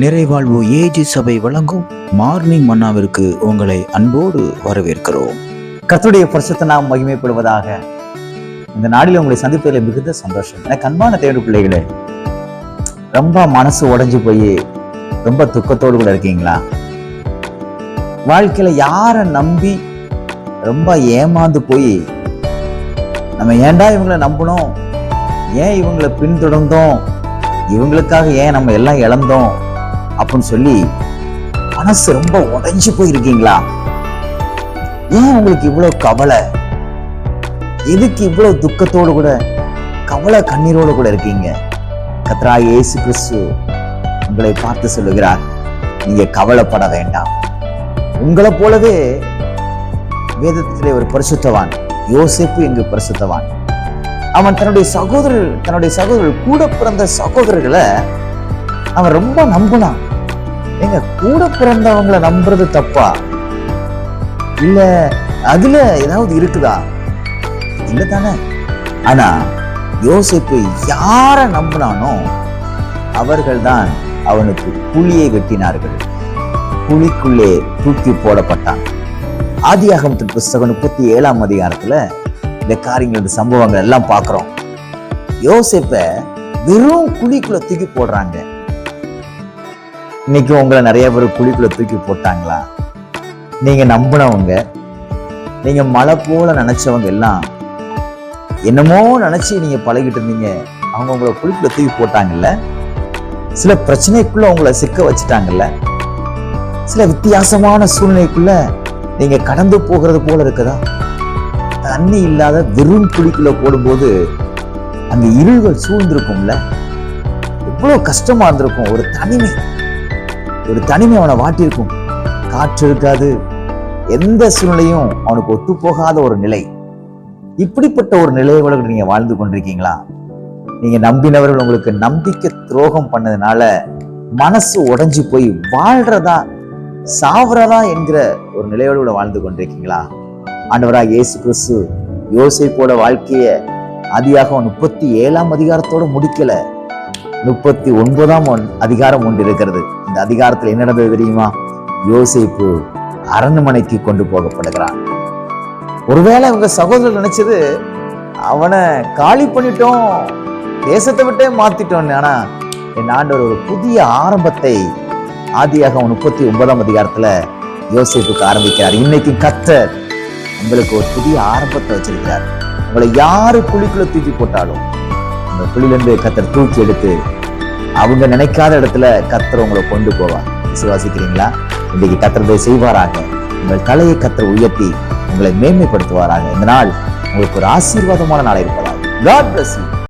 நிறைவாழ்வு AG சபை வழங்கும் morning மன்னாவிற்கு உங்களை அன்போடு வரவேற்கிறோம். கர்த்தருடைய பரிசுத்த நாம் மகிமைப்படுவதாக. இந்த நாளில் உங்களை சந்திப்பதில் மிகுந்த சந்தோஷம். எனக்கு அன்பான தேடு பிள்ளைகளே ரொம்ப மனசு உடைஞ்சு போய் ரொம்ப துக்கத்தோடு கூட இருக்கீங்களா? வாழ்க்கையில யாரை நம்பி ரொம்ப ஏமாந்து போய் நம்ம ஏண்டா இவங்களை நம்பணும்? ஏன் இவங்களை பின்தொடர்ந்தோம்? இவங்களுக்காக ஏன் நம்ம எல்லாம் இழந்தோம்? அப்படின்னு சொல்லி மனசு ரொம்ப உடைஞ்சு போயிருக்கீங்களா? ஏன் உங்களுக்கு இவ்வளவு கவலை? எதுக்கு இவ்வளவு துக்கத்தோடு கூட கவலை கண்ணீரோடு கூட இருக்கீங்க? கத்ரா ஏசு கிறிஸ்து உங்களை பார்த்து சொல்லுகிறார் நீங்க கவலைப்பட வேண்டாம். உங்களை போலவே வேதத்திலே ஒரு பரிசுத்தவான் யோசிப்பு எங்கு பரிசுத்தவான்? அவன் தன்னுடைய சகோதரர் தன்னுடைய சகோதரர் கூட பிறந்த சகோதரர்களை அவன் ரொம்ப நம்பினான். எங்க கூட பிறந்தவங்களை நம்புறது தப்பா? இல்ல அதுல ஏதாவது இருக்குதா? இல்ல தானே ஆனா யோசிப்பு யார நம்பினானோ அவர்கள்தான் அவனுக்கு குழியை வெட்டினார்கள். குழிக்குள்ளே தூக்கி போடப்பட்டான். ஆதியாகமத்தின் புஸ்தகம் முப்பத்தி ஏழாம் அதிகாரத்துல இந்த காரியங்களோட சம்பவங்கள் எல்லாம் பார்க்குறோம். யோசிப்ப வெறும் குழிக்குள்ள தூக்கி போடுறாங்க. இன்னைக்கு உங்களை நிறைய பேர் குழிக்குள்ள தூக்கி போட்டாங்களா? நீங்க நம்பினவங்க நீங்க மலை போல நினைச்சவங்க எல்லாம் என்னமோ நினைச்சு நீங்க பழகிட்டு இருந்தீங்க. அவங்க உங்களை குழிக்குள்ள தூக்கி போட்டாங்கல்ல? சில பிரச்சனைக்குள்ள உங்களை சிக்க வச்சுட்டாங்கல்ல? சில வித்தியாசமான சூழ்நிலைக்குள்ள நீங்க கடந்து போகிறது போல இருக்குதா? தண்ணி இல்லாத வெறும் குழிக்குள்ள போடும்போது அந்த இருள்கள் சூழ்ந்திருக்கும்ல? எவ்வளவு கஷ்டமா இருந்திருக்கும் ஒரு தனிமை. ஒரு தனிமை அவனை வாட்டியிருக்கும். காற்று இருக்காது. எந்த சூழ்நிலையும் அவனுக்கு ஒத்து போகாத ஒரு நிலை. இப்படிப்பட்ட ஒரு நிலையோட நீங்க வாழ்ந்து கொண்டிருக்கீங்களா? நீங்க நம்பினவர்கள் உங்களுக்கு நம்பிக்கை துரோகம் பண்ணதுனால மனசு உடைஞ்சு போய் வாழ்றதா சாவறதா என்கிற ஒரு நிலையோடு கூட வாழ்ந்து கொண்டிருக்கீங்களா? ஆண்டவராக இயேசு கிறிஸ்து யோசிப்போட வாழ்க்கையை அதியாக முப்பத்தி ஏழாம் அதிகாரத்தோட முடிக்கல. முப்பத்தி ஒன்பதாம் ஒன்- அதிகாரம் ஒன்று இருக்கிறது இந்த அதிகாரத்தில் என்ன நடந்தது தெரியுமா? யோசிப்பு அரண்மனைக்கு கொண்டு போகப்படுகிறான். ஒருவேளை உங்க சகோதரர் நினைச்சது அவனை காலி பண்ணிட்டோம் தேசத்தை விட்டே மாத்திட்டோம் ஆனா என் ஆண்டவர் ஒரு புதிய ஆரம்பத்தை ஆதியாக முப்பத்தி ஒன்பதாம் அதிகாரத்துல யோசிப்புக்கு ஆரம்பிக்கிறார். இன்னைக்கு கத்தர் உங்களுக்கு ஒரு புதிய ஆரம்பத்தை வச்சிருக்கிறார். உங்களை யாரு குழிக்குள்ள தூக்கி போட்டாலும் அந்த குழியிலிருந்து கத்தர் தூக்கி எடுத்து அவங்க நினைக்காத இடத்துல கத்தர் உங்களை கொண்டு போவார். விசுவாசிக்கிறீங்களா? இன்னைக்கு கத்தர் செய்வாராக. உங்கள் தலையை கத்தர் உயர்த்தி உங்களை மேன்மைப்படுத்துவாராக. இந்த நாள் உங்களுக்கு ஒரு ஆசீர்வாதமான நாள் இருப்பதாக. God bless you.